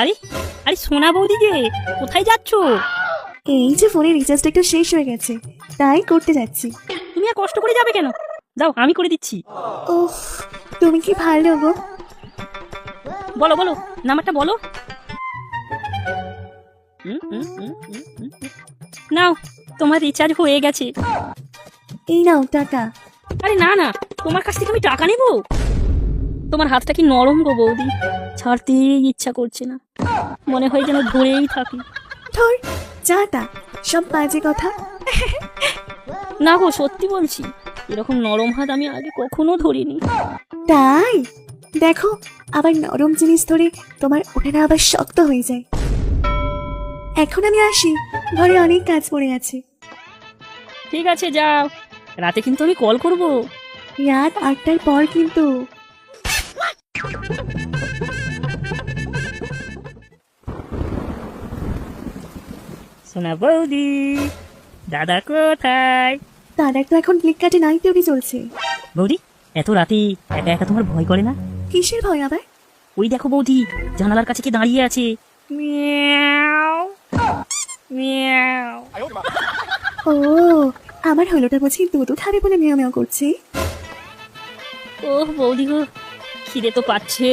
আরে আরে সোনা বৌদি যে কোথায় যাচ্ছ? এই যে ফোনের রিচার্জটা একটু শেষ হয়ে গেছে তাই করতে যাচ্ছি। তুমি আর কষ্ট করে যাবে কেন? যাও আমি করে দিচ্ছি। উফ তুমি কি ভালো গো। বলো বলো নাম্বারটা বলো। নাও তোমার রিচার্জ হয়ে গেছে। এই নাও টাকা আরে না না তোমার কাছ থেকে আমি টাকা নেব? তোমার হাতটা কি নরম গো বৌদি? ছাড়তেই ইচ্ছা করছে না। মনে হয় যেন ধরেই থাকি। ধর যা তা সব বাজে কথা। না গো সত্যি বলছি এরকম নরম হাত আমি আগে কখনো ধরিনি। তাই? দেখো আবার নরম জিনিস ধরে তোমার ওটা না আবার শক্ত হয়ে যায়। এখন আমি আসি ঘরে অনেক কাজ পড়ে আছে। ঠিক আছে যাও। রাতে কিন্তু আমি কল করব। রাত আটটার পর কিন্তু। সোনা বৌদি দাদা কোথায়? দাদা তো এখন ফ্লিপকার্টে নাই তেউরি চলছে? বৌদি এত রাতে একা একা তোমার ভয় করে না? কিসের ভয় আবার? ওই দেখো বৌদি জানালার কাছে কি দাঁড়িয়ে আছে। Miao Miao. ও আমার হলোটা বুঝি দুধ খাবে বলে মেয় মেয় করছে? ও বৌদি গো খিদে তো পাচ্ছে।